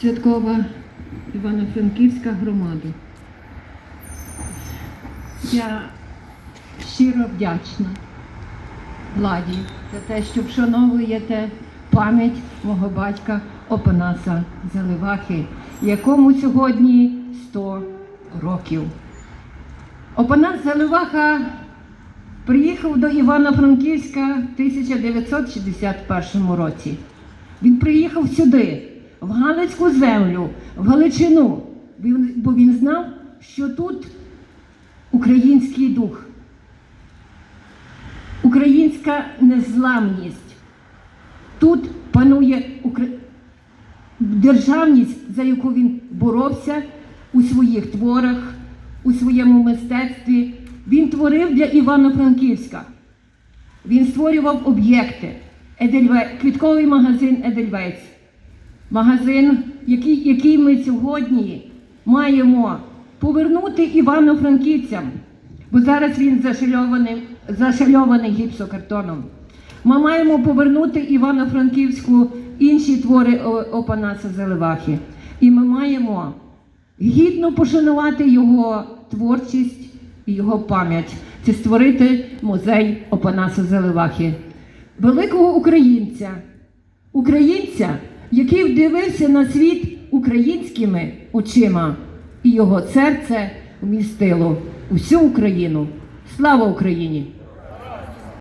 святкова Івано-Франківська громада. Я щиро вдячна владі за те, що вшановуєте пам'ять мого батька Опанаса Заливахи, якому сьогодні 100 років. Опанас Заливаха приїхав до Івано-Франківська в 1961 році. Він приїхав сюди, в Галицьку землю, в Галичину, бо він знав, що тут український дух, українська незламність. Тут панує державність, за яку він боровся у своїх творах, у своєму мистецтві. Він творив для Івано-Франківська. Він створював об'єкти. Квітковий магазин Едельвейс. Магазин, який, який ми сьогодні маємо повернути Івано-Франківцям, бо зараз він зашальований, зашальований гіпсокартоном. Ми маємо повернути Івано-Франківську інші твори Опанаса Заливахи. І ми маємо гідно пошанувати його творчість і його пам'ять. Це створити музей Опанаса Заливахи, великого українця, українця, який вдивився на світ українськими очима, і його серце вмістило усю Україну. Слава Україні!